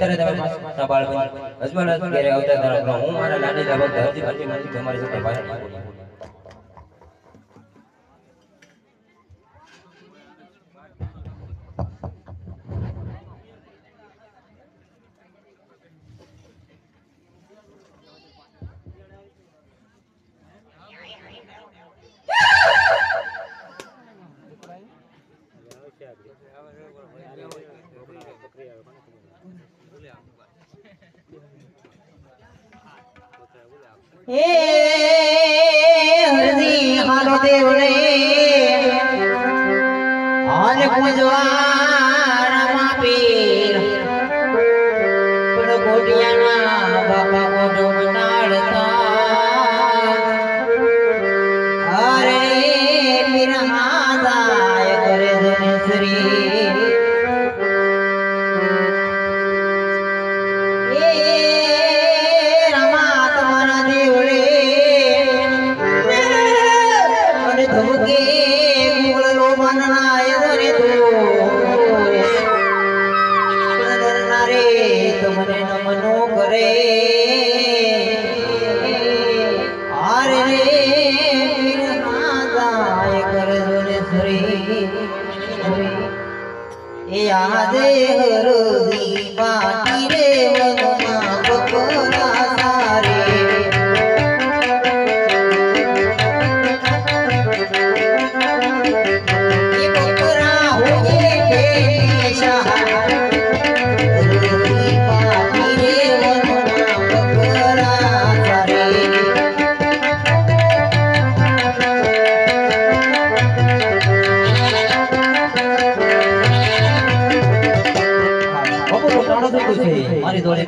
અત્યારે તમે પાછા બાળપણ અજમાન ઘેરે આવતા હું મારા નાની દાબા ભક્ત ભરતી હજી તમારી સાથે પાછા બોલું. હે હરદી હાલો દેવળે આને પૂજવાના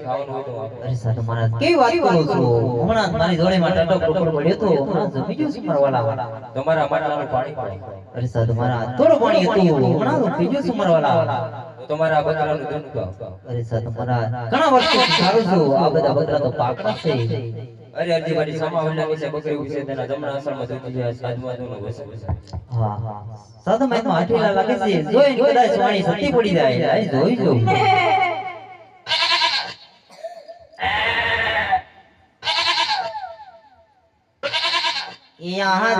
કઈ ખાવાનું હોય તો અરે સાહેબ મારા કેવી વાત કરો છો? હમણાં મારી જોડેમાં ટાટો ટોકર પડ્યો તો હમણાં જમી ગયો છું મારા વાલા તમારા માટલાનું પાણી પાણી અરે સાહેબ મારા થોડું પાણી હતું. હમણાં તો ગયો છું મારા વાલા તમારા બકરાનું દૂધ તો અરે સાહેબ મારા ઘણા વર્ષોથી સારું છું. આ બધા બકરા તો પાકડા છે. અરે હજી મારી સામા વલ્લાની છે બકરી ઊભી તેના જમણા આસળમાં દૂધ છે સાજમાં વસે છે. હા સાધુ મેં તો આઠેલા લાગે છે. જોઈને કદાચ વાણી સતી પડી જાય. જોઈ જો यहाँ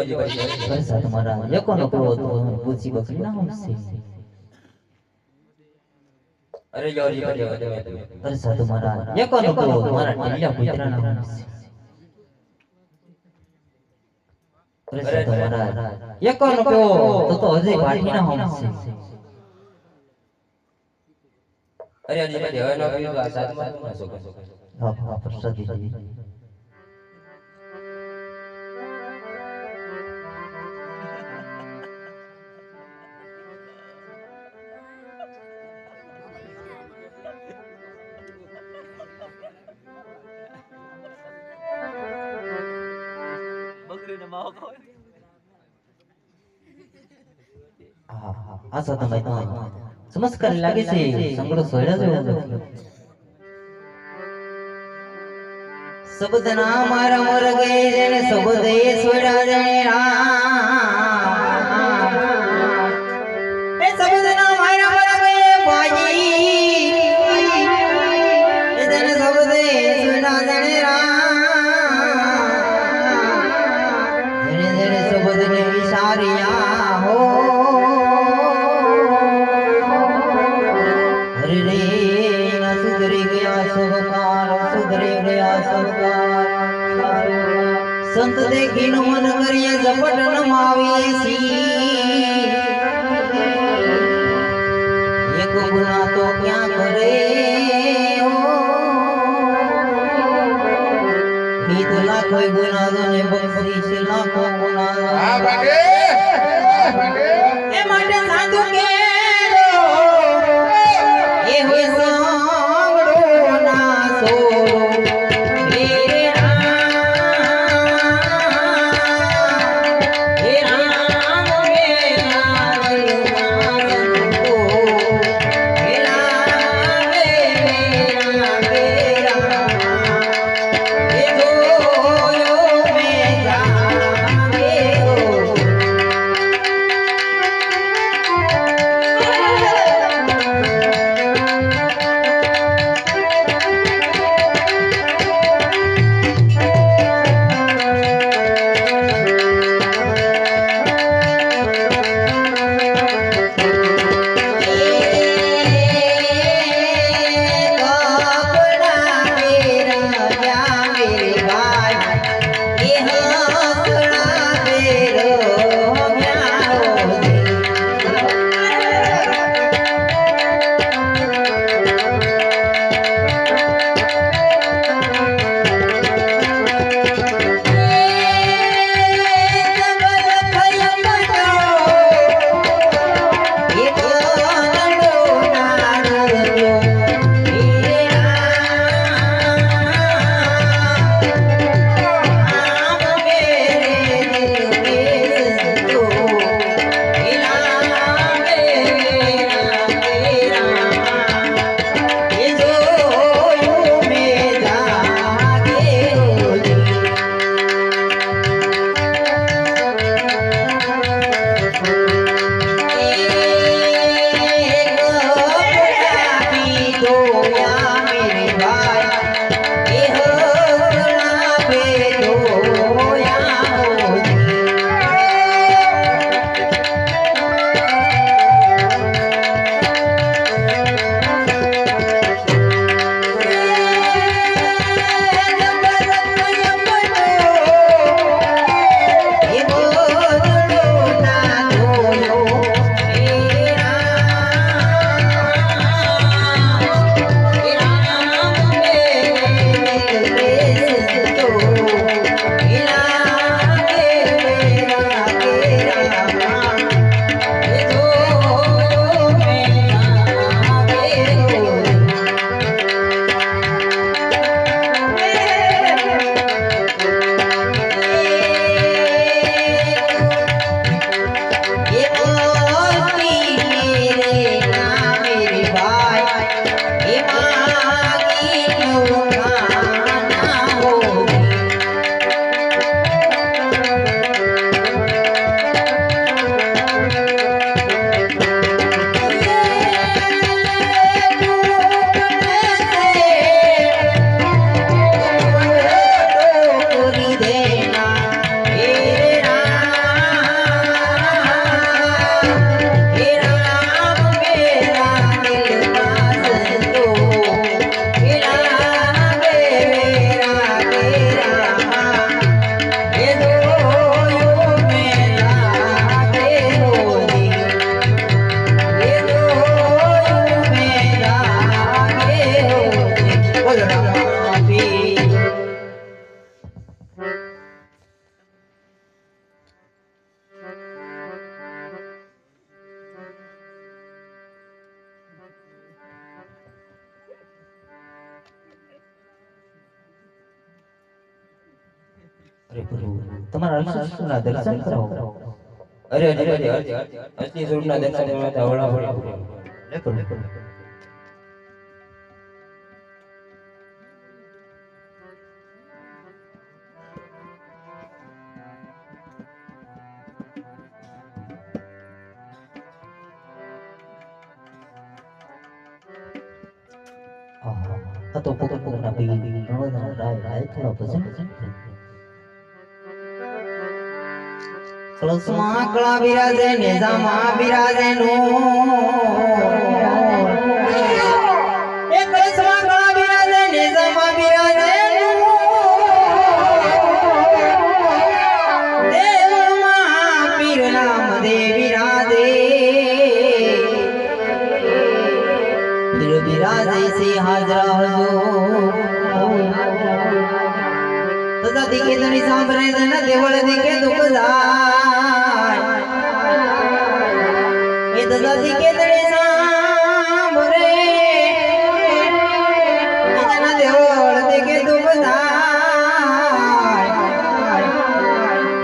અરે યો હજી ભાઈ અરે સાધુ મારા યકો નો કરો તો પૂછી બકરી ના હમશે અરે યો હજી ભાઈ હવે તમે તમે. અરે સાધુ મારા યકો નો કરો તો મારા ટીલિયા કૂતરા ના હમશે અરે સાધુ મારા યકો નો કહો તો તો હજી ભાટી ના હમશે અરે હજી ભાઈ હવે ન પીવું તો આ સાતમાં શું ના શકો? હા હા પ્રસાદી જી. હા હા આ સમસ્કાર લાગે છે સંગડો સોયડા જેવો નથી. શબ્દના મારા મોરગે જેને શબ્દે સોયડા જણે રામ ગુના તો ક્યાં કરે હો. ગીત લાખો ગુના ને બક્ષીશ લાખો ગુના હા ભાગે. જોયા અરે પ્રભુ તમારા અલ્પના દર્શન કરાવો અરે અરે અરે અરે અસલી સ્વરૂપના દર્શન કરવા તો હવળા હવળા લે પ્રભુ આહા, આ તો પોતે પોતાના પી નર્મદા રાય રાય થોડા ભજન. કળશમાં કળા બિરાજે નેજામાં બિરાજે નો એ કળશમાં કળા બિરાજે નેજામાં બિરાજે બિરાજે સે હાજરા હજો તથા દીકે તણી સાંભળે જન દેવળ દીકે દુઃખ જાય. એ તથા સાંભરે એના દેવળ દુઃખ જાય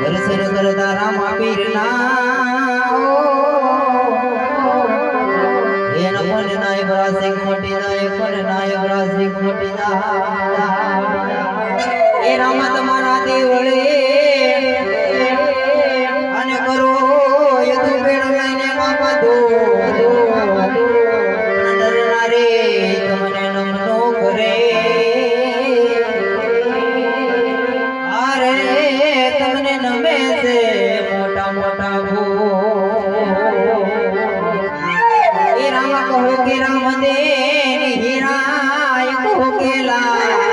દર્શન કરતા રામા પીરના એન પણ નાય બ્રાસિક મોટી નાય પણ નાય નાય. એ રામા તમારા દેવળે કહો